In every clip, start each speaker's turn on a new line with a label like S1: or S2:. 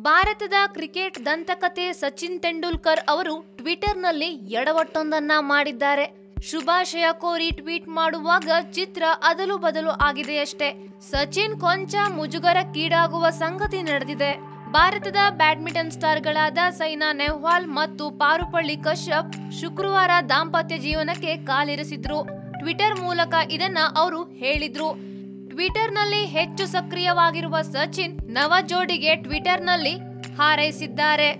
S1: ಭಾರತದ ಕ್ರಿಕೆಟ್ ದಂತಕತೆ ಸಚಿನ್ ತೆಂಡೂಲ್ಕರ್ ಅವರು ಟ್ವಿಟರ್ನಲ್ಲಿ ಎಡವಟ್ಟೊಂದನ್ನ ಮಾಡಿದ್ದಾರೆ. ಶುಭಾಶಯ ಕೋರಿ ಟ್ವೀಟ್ ಮಾಡುವಾಗ ಚಿತ್ರ ಅದಲು ಬದಲು ಆಗಿದೆಯಷ್ಟೇ ಸಚಿನ್ ಕೊಂಚ ಮುಜುಗರಕ್ಕೀಡಾಗುವ ಸಂಗತಿ ನಡೆದಿದೆ. ಭಾರತದ ಬ್ಯಾಡ್ಮಿಂಟನ್ ಸ್ಟಾರ್ಗಳಾದ ಸೈನಾ ನೆಹ್ವಾಲ್ ಮತ್ತು ಪಾರುಪಳ್ಳಿ ಕಶ್ಯಪ್ ಶುಕ್ರವಾರ ದಾಂಪತ್ಯ ಜೀವನಕ್ಕೆ ಕಾಲಿರಿಸಿದ್ರು. ಟ್ವಿಟರ್ ಮೂಲಕ ಇದನ್ನ ಅವರು ಹೇಳಿದ್ರು. ಟ್ವಿಟರ್ನಲ್ಲಿ ಹೆಚ್ಚು ಸಕ್ರಿಯವಾಗಿರುವ ಸಚಿನ್ ನವ ಜೋಡಿಗೆ ಟ್ವಿಟರ್ನಲ್ಲಿ ಹಾರೈಸಿದ್ದಾರೆ.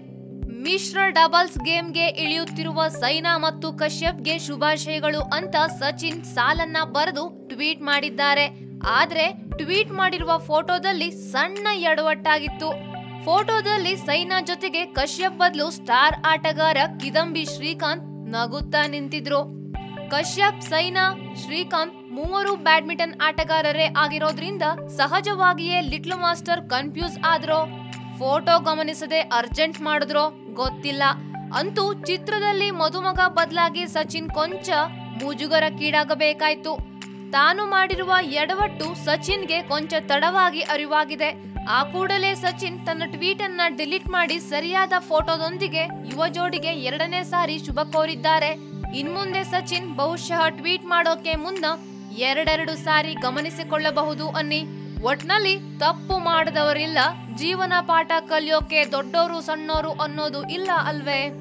S1: ಮಿಶ್ರ ಡಬಲ್ಸ್ ಗೇಮ್ಗೆ ಇಳಿಯುತ್ತಿರುವ ಸೈನಾ ಮತ್ತು ಕಶ್ಯಪ್ಗೆ ಶುಭಾಶಯಗಳು ಅಂತ ಸಚಿನ್ ಸಾಲನ್ನ ಬರೆದು ಟ್ವೀಟ್ ಮಾಡಿದ್ದಾರೆ. ಆದ್ರೆ ಟ್ವೀಟ್ ಮಾಡಿರುವ ಫೋಟೋದಲ್ಲಿ ಸಣ್ಣ ಎಡವಟ್ಟಾಗಿತ್ತು ಫೋಟೋದಲ್ಲಿ ಸೈನಾ ಜೊತೆಗೆ ಕಶ್ಯಪ್ ಬದಲು ಸ್ಟಾರ್ ಆಟಗಾರ ಕಿದಂಬಿ ಶ್ರೀಕಾಂತ್ ನಗುತ್ತಾ ನಿಂತಿದ್ರು. ಕಶ್ಯಪ್, ಸೈನಾ, ಶ್ರೀಕಾಂತ್ ಮೂವರು ಬ್ಯಾಡ್ಮಿಂಟನ್ ಆಟಗಾರರೇ ಆಗಿರೋದ್ರಿಂದ ಸಹಜವಾಗಿಯೇ ಲಿಟ್ಲ್ ಮಾಸ್ಟರ್ ಕನ್ಫ್ಯೂಸ್ ಆದ್ರೋ? ಫೋಟೋ ಗಮನಿಸದೆ ಅರ್ಜೆಂಟ್ ಮಾಡಿದ್ರೋ? ಗೊತ್ತಿಲ್ಲ. ಅಂತೂ ಚಿತ್ರದಲ್ಲಿ ಮದುಮಗ ಬದಲಾಗಿ ಸಚಿನ್ ಕೊಂಚ ಮುಜುಗರಕ್ಕೀಡಾಗಬೇಕಾಯ್ತು ತಾನು ಮಾಡಿರುವ ಎಡವಟ್ಟು ಸಚಿನ್ಗೆ ಕೊಂಚ ತಡವಾಗಿ ಅರಿವಾಗಿದೆ. ಆ ಕೂಡಲೇ ಸಚಿನ್ ತನ್ನ ಟ್ವೀಟ್ ಅನ್ನ ಡಿಲೀಟ್ ಮಾಡಿ ಸರಿಯಾದ ಫೋಟೋದೊಂದಿಗೆ ಯುವ ಜೋಡಿಗೆ ಎರಡನೇ ಸಾರಿ ಶುಭ ಕೋರಿದ್ದಾರೆ. ಇನ್ಮುಂದೆ ಸಚಿನ್ ಬಹುಶಃ ಟ್ವೀಟ್ ಮಾಡೋಕೆ ಮುನ್ನ ಎರಡೆರಡು ಸಾರಿ ಗಮನಿಸಿಕೊಳ್ಳಬಹುದು ಅನ್ನಿ. ಒಟ್ನಲ್ಲಿ ತಪ್ಪು ಮಾಡದವರಿಲ್ಲ. ಜೀವನ ಪಾಠ ಕಲಿಯೋಕೆ ದೊಡ್ಡೋರು ಸಣ್ಣೋರು ಅನ್ನೋದು ಇಲ್ಲ ಅಲ್ವೇ?